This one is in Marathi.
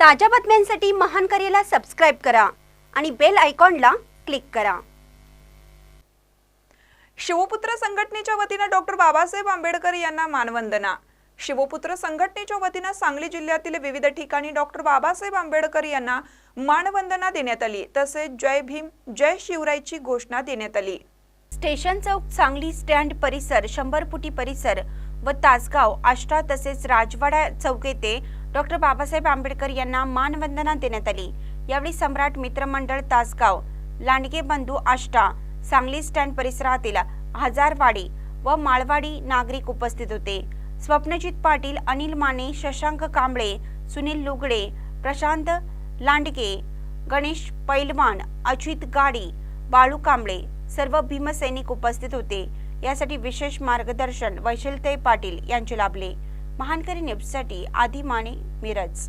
ताज्या बातम्यांसाठी महान करेला सबस्क्राईब करा आणि बेल आयकॉनला क्लिक करा. शिवपुत्र संघटनेच्या वतीनं डॉक्टर बाबासाहेब आंबेडकर यांना मानवंदना. शिवपुत्र संघटनेच्या वतीनं सांगली जिल्ह्यातील विविध ठिकाणी डॉक्टर बाबासाहेब आंबेडकर यांना मानवंदना देण्यात आली. तसेच जय भीम जय शिवरायची घोषणा देण्यात आली. स्टेशन चौक सांगली स्टँड परिसर शंभर फुटी परिसर व तासगाव आष्टा तसेच राजवाडा चौक येथे डॉक्टर बाबासाहेब आंबेडकर यांना मानवंदना देण्यात आली. यावेळी सम्राट मित्रमंडळ तासगाव लांडगे बंधू आष्टा सांगली स्टँड परिसरातील हजारवाडी व माळवाडी नागरिक उपस्थित होते. स्वप्नजित पाटील अनिल माने शशांक कांबळे सुनील लुगडे प्रशांत लांडगे गणेश पैलवान अजित गाडी बाळू कांबळे सर्व भीमसैनिक उपस्थित होते. यासाठी विशेष मार्गदर्शन वैशलते पाटील यांचे लाभले. महानकरी न्यूजसाठी आदी माने मिरज.